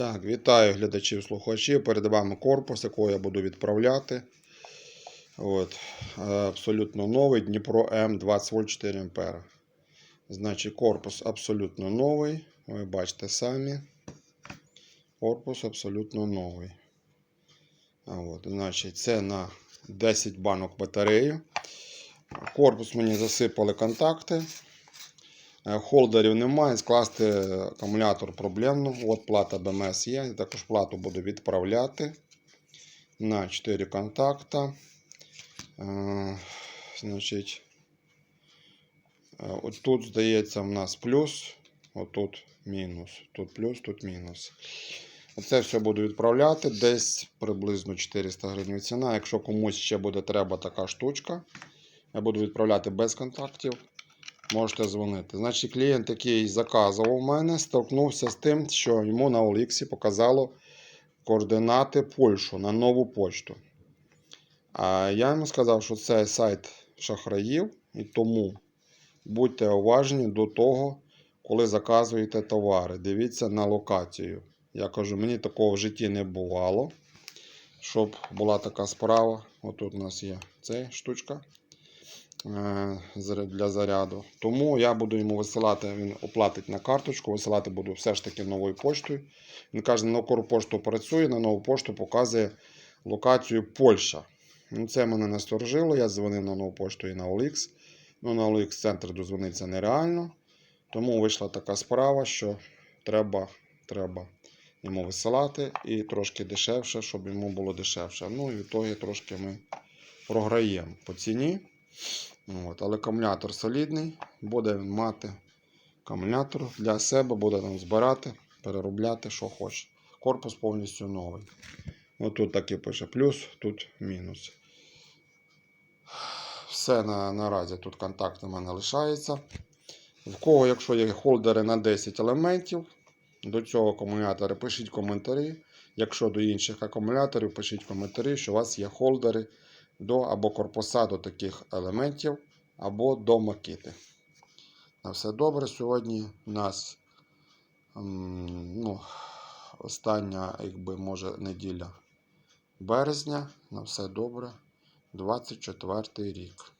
Так, вітаю глядачів слухачів. Перед вами корпус, якого я буду відправляти. От, е, абсолютно новий Дніпро М 20 вольт 4 ампера. Значить, корпус абсолютно новий. Ви бачите самі. Корпус абсолютно новий. От, значить, це на 10 банок батареї. Корпус мені засипали контакти. Е, Холдерів немає, скласти акумулятор проблемно. От плата БМС є. Я також плату буду відправляти на 4 контакта. Е, Значить, е, от тут, здається, в нас плюс, отут мінус. Тут плюс, тут мінус. Оце все буду відправляти. Десь приблизно 400 гривень ціна. Якщо комусь ще буде треба така штучка, я буду відправляти без контактів можете дзвонити. Значить, клієнт, який заказував у мене, столкнувся з тим, що йому на OLX показало координати Польщу на нову почту. А я йому сказав, що це сайт шахраїв, і тому будьте уважні до того, коли заказуєте товари. Дивіться на локацію. Я кажу, мені такого в житті не бувало, щоб була така справа. Отут у нас є ця штучка для заряду. Тому я буду йому висилати, він оплатить на карточку, висилати буду все ж таки новою поштою. Він каже, на нову пошту працює, на нову пошту показує локацію Польща. Ну, це мене насторожило. Я дзвонив на нову пошту і на OLX. Ну, на OLX центр дозвонитися нереально. Тому вийшла така справа, що треба, треба йому висилати і трошки дешевше, щоб йому було дешевше. Ну і в ітогі трошки ми програємо по ціні. От, але акумулятор солідний, буде він мати акумулятор для себе, буде там збирати, переробляти, що хоче. Корпус повністю новий. Ось тут так і пише плюс, тут мінус. Все на, наразі тут контакт у мене лишається. В кого, якщо є холдери на 10 елементів, до цього акумулятора пишіть коментарі. Якщо до інших акумуляторів, пишіть коментарі, що у вас є холдери до або корпуса до таких елементів, або до макети. На все добре. Сьогодні у нас ну, остання, якби може, неділя березня. На все добре. 24 рік.